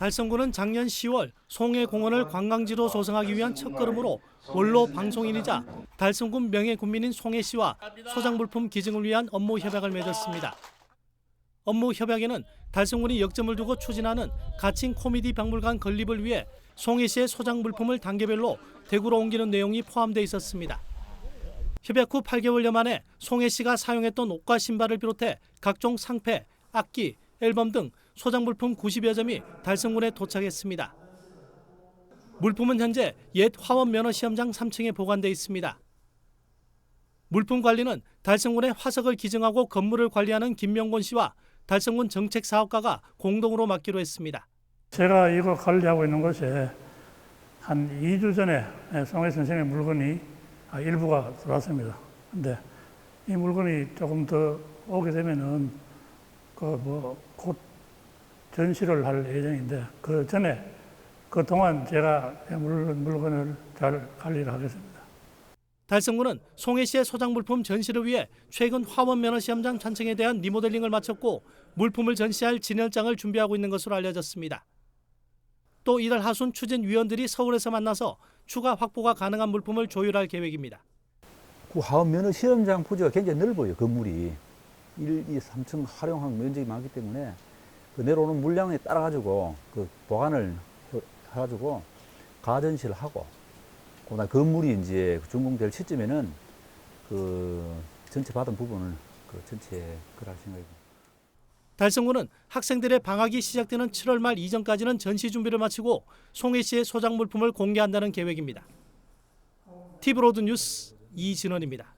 달성군은 작년 10월 송해공원을 관광지로 조성하기 위한 첫걸음으로 원로 방송인이자 달성군 명예군민인 송해 씨와 소장물품 기증을 위한 업무 협약을 맺었습니다. 업무 협약에는 달성군이 역점을 두고 추진하는 가칭 코미디 박물관 건립을 위해 송해 씨의 소장 물품을 단계별로 대구로 옮기는 내용이 포함되어 있었습니다. 협약 후 8개월여 만에 송혜 씨가 사용했던 옷과 신발을 비롯해 각종 상패, 악기, 앨범 등 소장 물품 90여 점이 달성군에 도착했습니다. 물품은 현재 옛 화원 면허 시험장 3층에 보관돼 있습니다. 물품 관리는 달성군의 화석을 기증하고 건물을 관리하는 김명곤 씨와 달성군 정책 사업가가 공동으로 맡기로 했습니다. 제가 이거 관리하고 있는 곳에 한 2주 전에 송혜 선생의 물건이 아, 일부가 들어왔습니다. 근데 이 물건이 조금 더 오게 되면은 그뭐곧 전시를 할 예정인데 그 전에 그 동안 제가 물건, 물건을 잘 관리를 하겠습니다. 달성군은 송혜 씨의 소장 물품 전시를 위해 최근 화원 면허 시험장 찬층에 대한 리모델링을 마쳤고 물품을 전시할 진열장을 준비하고 있는 것으로 알려졌습니다. 또 이달 하순 추진위원들이 서울에서 만나서 추가 확보가 가능한 물품을 조율할 계획입니다. 그 하원 면허 시험장 부지가 굉장히 넓어요, 건물이. 1, 2, 3층 활용한 면적이 많기 때문에 그 내려오는 물량에 따라 가지고 그 보관을 해- 해가지고 가전시를 하고 그다음 건물이 이제 준공될 시점에는 그 전체 받은 부분을 그 전체 그럴 생각입니다. 달성군은 학생들의 방학이 시작되는 7월 말 이전까지는 전시 준비를 마치고 송혜 씨의 소장 물품을 공개한다는 계획입니다. 티브로드 뉴스 이진원입니다.